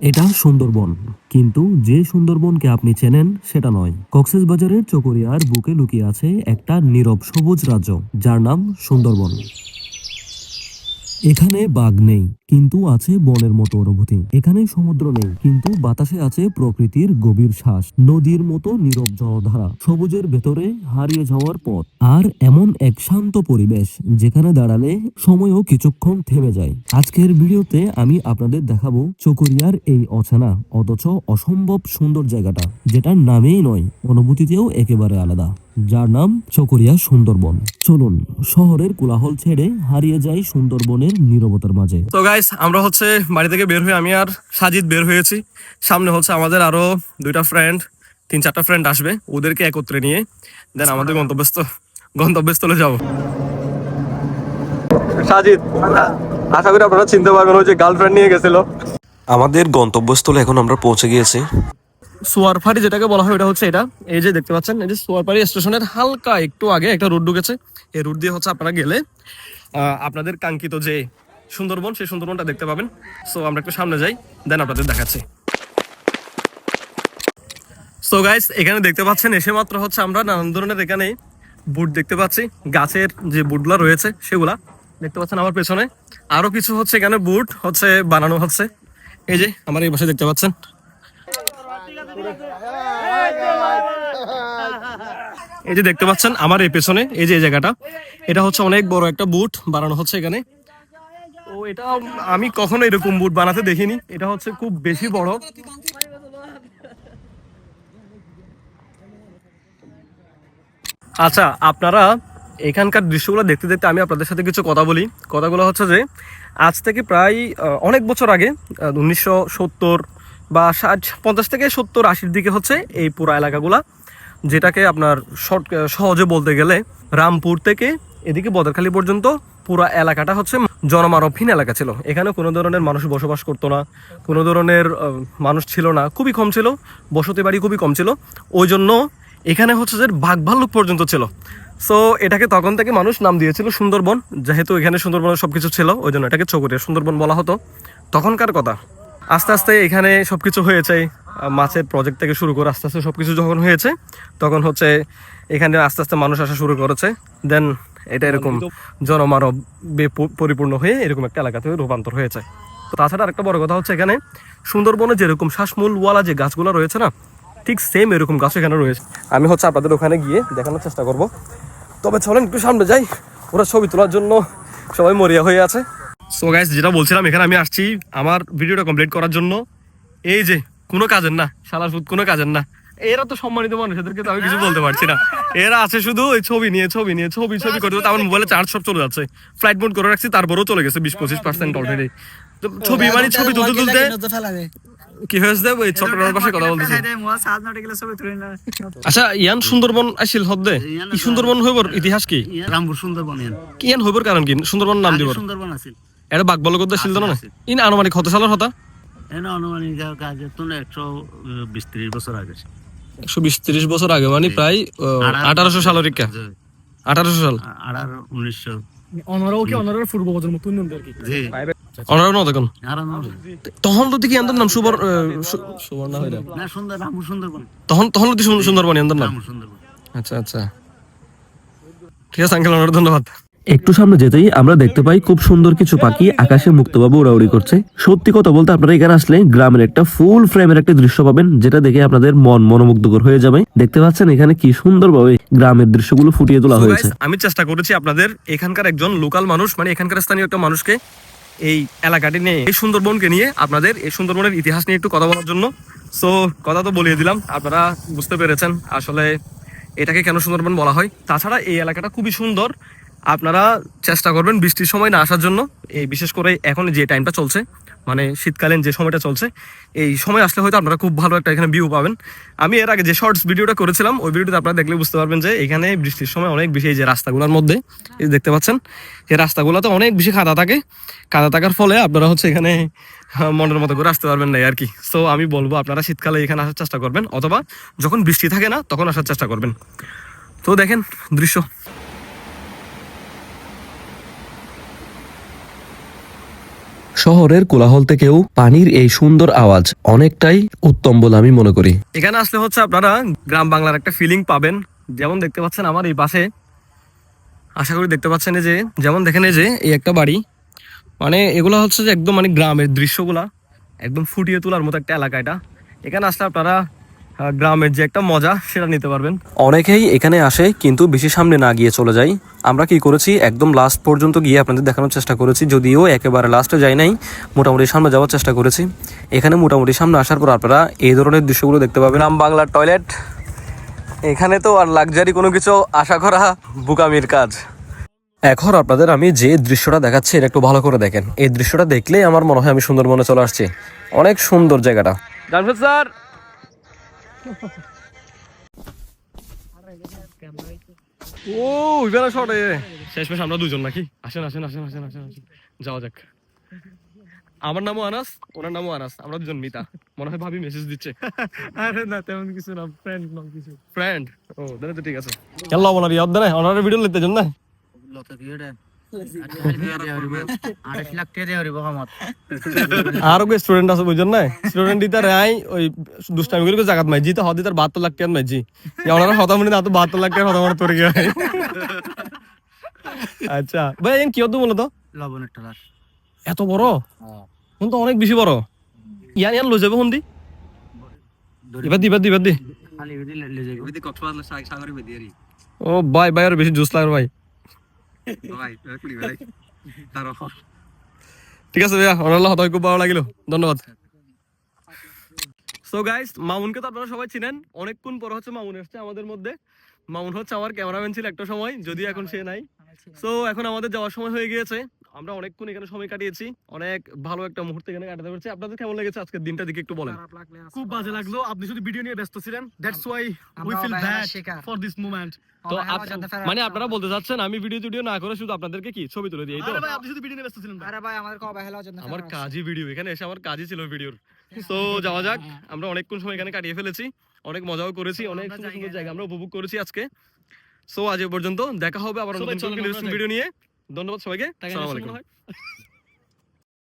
এটা সুন্দরবন, কিন্তু যে সুন্দরবনকে আপনি চেনেন সেটা নয়। কক্সেস বাজারের চকরিয়ার বুকে লুকিয়ে আছে একটা নীরব সবুজ রাজ্য, যার নাম সুন্দরবন। এখানে বাঘ নেই কিন্তু আছে বনের মতো অনুভূতি। এখানে সমুদ্র নেই, কিন্তু বাতাসে আছে প্রকৃতির গভীর শ্বাস, নদীর মতো নীরব জলধারা, সবুজের ভেতরে হারিয়ে যাওয়ার পথ, আর এমন এক শান্ত পরিবেশ যেখানে দাঁড়ালে সময়ও কিছুক্ষণ থেমে যায়। আজকের ভিডিওতে আমি আপনাদের দেখাবো চকরিয়ার এই অচেনা, অথচ অসম্ভব সুন্দর জায়গাটা, যেটার নামেই নয়, অনুভূতিতেও একেবারে আলাদা, যার নাম চকরিয়া সুন্দরবন। চলুন, শহরের কোলাহল ছেড়ে হারিয়ে যায় সুন্দরবনের নীরবতার মাঝে। গাইস আমরা হচ্ছে বাড়ি থেকে বের হয়ে আমি আর সাজিদ বের হয়েছি। সামনে হচ্ছে আমাদের আরও দুইটা ফ্রেন্ড তিন চারটা ফ্রেন্ড আসবে ওদেরকে একত্রে নিয়ে। দেন আমাদের গন্তব্যস্থ গন্তব্যস্থলে যাব। সাজিদ আশা করি আপনারা চিনতে পারবেন ওই যে গার্লফ্রেন্ড নিয়ে গেছিল। আমাদের গন্তব্যস্থলে এখন আমরা পৌঁছে গিয়েছি। সোয়ারফাড়ি যেটাকে বলা হয় এটা হচ্ছে এটা। এই যে দেখতে পাচ্ছেন এই যে সোয়ারফাড়ি স্টেশনের হালকা একটু আগে একটা রোড ঢুকেছে। এই রোড দিয়ে হচ্ছে আপনারা গেলে আহ, আপনাদের কাঙ্ক্ষিত যে সুন্দরবন, সেই সুন্দরবনটা দেখতে পাবেন। সো আমরা একটু সামনে যাই দেন আপনাদের দেখাচ্ছি। সো গাইস এখানে দেখতে পাচ্ছেন, এসে মাত্র হচ্ছে আমরা নানান ধরনের এখানে বুট দেখতে পাচ্ছি। গাছের যে বুটগুলা রয়েছে, সেগুলা দেখতে পাচ্ছেন আমার পেছনে। আরও কিছু হচ্ছে এখানে বুট হচ্ছে, বানানো হচ্ছে। এই যে, আমার এই পাশে দেখতে পাচ্ছেন। এই যে দেখতে পাচ্ছেন, আমার এই পেছনে, এই যে, এই জায়গাটা। এটা হচ্ছে অনেক বড় একটা বুট বানানো হচ্ছে এখানে। এটা আমি কখনো এরকম বুট বানাতে দেখিনি। এটা হচ্ছে খুব বেশি বড়। আচ্ছা আপনারা এখানকার দৃশ্যগুলো দেখতে দেখতে আমি আপনাদের সাথে কিছু কথা বলি। কথাগুলো হচ্ছে যে, আজ থেকে প্রায় অনেক বছর আগে উনিশশো সত্তর বা ষাট, পঞ্চাশ থেকে সত্তর আশির দিকে হচ্ছে এই পুরো এলাকাগুলা, যেটাকে আপনার সহজে বলতে গেলে রামপুর থেকে এদিকে বদরখালি পর্যন্ত পুরো এলাকাটা হচ্ছে জনমানবহীন এলাকা ছিল। এখানে কোনো ধরনের মানুষ বসবাস করতো না, কোনো ধরনের মানুষ ছিল না। খুবই কম ছিল, বসতি বাড়ি খুবই কম ছিল। ওই জন্য এখানে হচ্ছে যে বাঘ ভাল্লুক পর্যন্ত ছিল। সো এটাকে তখন থেকে মানুষ নাম দিয়েছিল সুন্দরবন। যেহেতু এখানে সুন্দরবনের সব কিছু ছিল ওই জন্য এটাকে চকরিয়া সুন্দরবন বলা হতো। তখনকার কথা। আস্তে আস্তে এখানে সবকিছু হয়েছে। মাছের প্রজেক্ট থেকে শুরু করে আস্তে আস্তে সবকিছু যখন হয়েছে তখন হচ্ছে এখানে আস্তে আস্তে মানুষ আসা শুরু করেছে। দেন এটা এরকম জনমানব পরিপূর্ণ হয়ে এরকম একটা এলাকাতে রূপান্তর হয়েছে। তো তাছাড়া আরেকটা বড় কথা হচ্ছে এখানে সুন্দরবনে যেরকম শ্বাসমূলওয়ালা যে গাছগুলো রয়েছে না ঠিক সেম এরকম গাছ এখানে রয়েছে। আমি হচ্ছে আপনাদের ওখানে গিয়ে দেখানোর চেষ্টা করব। তবে চলেন একটু সামনে যাই। ওরা ছবি তোলার জন্য সবাই মরিয়া হয়ে আছে। সো গাইস যেটা বলছিলাম এখানে আমি আসছি আমার ভিডিওটা কমপ্লিট করার জন্য। এই যে কোনো কাজের না শালা সুদ কোনো কাজের না। এরা তো সম্মানিত মানুষ এদেরকে তো আমি কিছু বলতে পারছি না। এরা আছে শুধু ওই ছবি নিয়ে ছবি নিয়ে ছবি ছবি করতে আমার মোবাইলে চার্জ সব চলে যাচ্ছে। ফ্লাইট মোড করে রাখছি তারপরেও চলে গেছে বিশ পঁচিশ পার্সেন্ট অলরেডি ছবি মানে ছবি তুলতে তুলতে কি হয়েছে? ওই চট্টগ্রামের পাশে কথা বলতেছি। আচ্ছা ইয়ান সুন্দরবন আসিল হদ্দে? ই সুন্দরবন হইবর? ইতিহাস কি? রামপুর সুন্দরবন ইয়ান। কি ইয়ান হইবর কারণ কি? সুন্দরবন নাম দিব সুন্দরবন আছিল। এটা বাঘ বলগত ছিল না? ইন আনুমানিক কত সালের হতা? এনে অনুমানিক কাজে তো একশো বিশ ত্রিশ বছর আগে। একশো বিশ ত্রিশ বছর আগে মানে প্রায় আঠারোশো সালের ইকা আঠারোশো সাল। আর আর উনিশশো। অনারাও কি অনারার পূর্ব প্রজন্ম তুই নাম কি? জি। অনার ন দেখুন আর তখন তো দেখি এন্দার নাম সুবর সুবর্ণা হইরা না সুন্দর সুন্দরবন। তখন তখন তো সুন্দর- সুন্দরবন এন্দার নাম। সুন্দরবন। আচ্ছা আচ্ছা। ঠিক আছে আঙ্কেল অনার ধন্যবাদ। একটু সামনে যেতেই আমরা দেখতে পাই খুব সুন্দর কিছু পাখি আকাশে মুক্তভাবে উড়াউড়ি করছে। সত্যি কথা বলতে আপনারা এখানে আসলে গ্রামের একটা ফুল ফ্রেমের একটা দৃশ্য পাবেন যেটা দেখে আপনাদের মন মনোমুগ্ধকর হয়ে যাবে। দেখতে পাচ্ছেন এখানে কি সুন্দরভাবে গ্রামের দৃশ্যগুলো ফুটিয়ে তোলা হয়েছে। আমি চেষ্টা করেছি আপনাদের এখানকার একজন লোকাল মানুষ মানে এখানকার স্থানীয় একটা মানুষকে এই এলাকাটি নিয়ে এই সুন্দরবনকে নিয়ে আপনাদের এই সুন্দরবনের ইতিহাস নিয়ে একটু কথা বলার জন্য। সো কথা তো বলিয়ে দিলাম আপনারা বুঝতে পেরেছেন আসলে এটাকে কেন সুন্দরবন বলা হয়। তাছাড়া এই এলাকাটা খুবই সুন্দর আপনারা চেষ্টা করবেন বৃষ্টির সময় না আসার জন্য। এই বিশেষ করে এখন যে টাইমটা চলছে মানে শীতকালীন যে সময়টা চলছে এই সময় আসলে হয়তো আপনারা খুব ভালো একটা এখানে ভিউ পাবেন। আমি এর আগে যে শর্টস ভিডিওটা করেছিলাম ওই ভিডিওটা আপনারা দেখলে বুঝতে পারবেন যে এখানে বৃষ্টির সময় অনেক বেশি এই যে রাস্তাগুলোর মধ্যে এই দেখতে পাচ্ছেন? এই রাস্তাগুলোতে অনেক বেশি কাদা থাকে। কাদা থাকার ফলে আপনারা হচ্ছে এখানে আহ, মনের মতো করে আসতে পারবেন না আর কি। সো আমি বলব আপনারা শীতকালে এখানে আসার চেষ্টা করবেন অথবা যখন বৃষ্টি থাকে না তখন আসার চেষ্টা করবেন। তো দেখেন দৃশ্য। শহরের কোলাহল থেকেও পানির এই সুন্দর আওয়াজ অনেকটাই উত্তম বলে আমি মনে করি। এখানে আসলে হচ্ছে আপনারা গ্রাম বাংলার একটা ফিলিং পাবেন। যেমন দেখতে পাচ্ছেন আমার এই পাশে, আশা করি দেখতে পাচ্ছেন যে, যেমন দেখেন যে, এই একটা বাড়ি। মানে এগুলো হচ্ছে যে একদম মানে গ্রামের দৃশ্যগুলা, একদম ফুটিয়ে তোলার মতো একটা এলাকা এটা। এখানে আসলে আপনারা গ্রামের যে একটা মজা সেটা নিতে পারবেন। অনেকেই এখানে আসে কিন্তু বেশি সামনে না গিয়ে চলে যায়। আমরা কি করেছি একদম লাস্ট পর্যন্ত গিয়ে আপনাদের দেখানোর চেষ্টা করেছি যদিও একেবারে লাস্টে যাই নাই মোটামুটি সামনে যাওয়ার চেষ্টা করেছি। এখানে মোটামুটি সামনে আসার পর আপনারা এই ধরনের দৃশ্যগুলো দেখতে পাবেন। গ্রাম বাংলার টয়লেট এখানে তো আর লাক্সারি কোনো কিছু আশা করা বুকামির কাজ। এখন আপনাদের আমি যে দৃশ্যটা দেখাচ্ছি এটা একটু ভালো করে দেখেন। এই দৃশ্যটা দেখলেই আমার মনে হয় আমি সুন্দরবনে চলে আসছি। অনেক সুন্দর জায়গাটা। জানফেদ স্যার! ও শটে শেষমেশ আমরা দুজন নাকি? আসেন আসেন আসেন আসেন আসেন আসেন। যাওয়া যাক। আমার নামও আনাস ওনার নামও আনাস। আমরা দুজন মিতা। মনে হয় ভাবি মেসেজ দিচ্ছে। আরে না তেমন কিছু না ফ্রেন্ড নাম কিছু। ফ্রেন্ড ও ঠিক আছে। কেন ওনার ইয়াদ দেয় ওনার ভিডিও লিখতে জন্য না? লতা দিয়ে আরও স্টুডেন্ট আছে বুঝছেন না স্টুডেন্ট দিতে রাই ওই দুষ্টামি করে জাগাত মাইজি। তো হদি তার বাহাত্তর লাখ টাকা মাইজি। ওনারা হতা মনে না তো বাহাত্তর লাখ টাকা হতা মনে তোর আচ্ছা। ভাই এন কি হতো বলো তো? লবণের টালার এত বড়? এখন তো অনেক বেশি বড়। ইয়ান ইয়ান লই যাবে এবার দি এবার এবার ও ভাই ভাই আর বেশি জুস লাগে ভাই। ঠিক আছে ভাইয়া অনাল্লাহ খুব ভালো লাগিল। ধন্যবাদ। সো গাইস মামুনকে তো আপনারা সবাই চিনেন। অনেকক্ষণ পর হচ্ছে মামুন এসছে আমাদের মধ্যে। মামুন হচ্ছে আমার ক্যামেরাম্যান ছিল একটা সময় যদি এখন সে নাই। সো এখন আমাদের যাওয়ার সময় হয়ে গিয়েছে। আমরা অনেকক্ষণ এখানে সময় কাটিয়েছি। অনেক ভালো একটা মুহূর্ত এখানে কাটাতে পারছি। আপনাদের কেমন লেগেছে আজকের দিনটা দিকে একটু বলেন? খুব বাজে লাগল। আপনি শুধু ভিডিও নিয়ে ব্যস্ত ছিলেন। That's why we feel bad for this moment তো মানে আপনারা বলতে চাচ্ছেন আমি ভিডিও টিডিও না করে শুধু আপনাদেরকে কি ছবি তুলে দিই? তো। আরে ভাই আপনি শুধু ভিডিও নিয়ে ব্যস্ত ছিলেন আরে ভাই আমাদেরকে অবহেলার জন্য আমার কাজই ভিডিও এখানে এসে আমার কাজই ছিল ভিডিওর তো যাওয়া যাক। আমরা অনেকক্ষণ সময় এখানে কাটিয়ে ফেলেছি। অনেক মজাও করেছি। অনেক সুন্দর সুন্দর জায়গা আমরা উপভোগ করেছি আজকে। সো আজ এ পর্যন্ত দেখা হবে আবার নতুন। ভিডিও নিয়ে। ধন্যবাদ সবাইকে।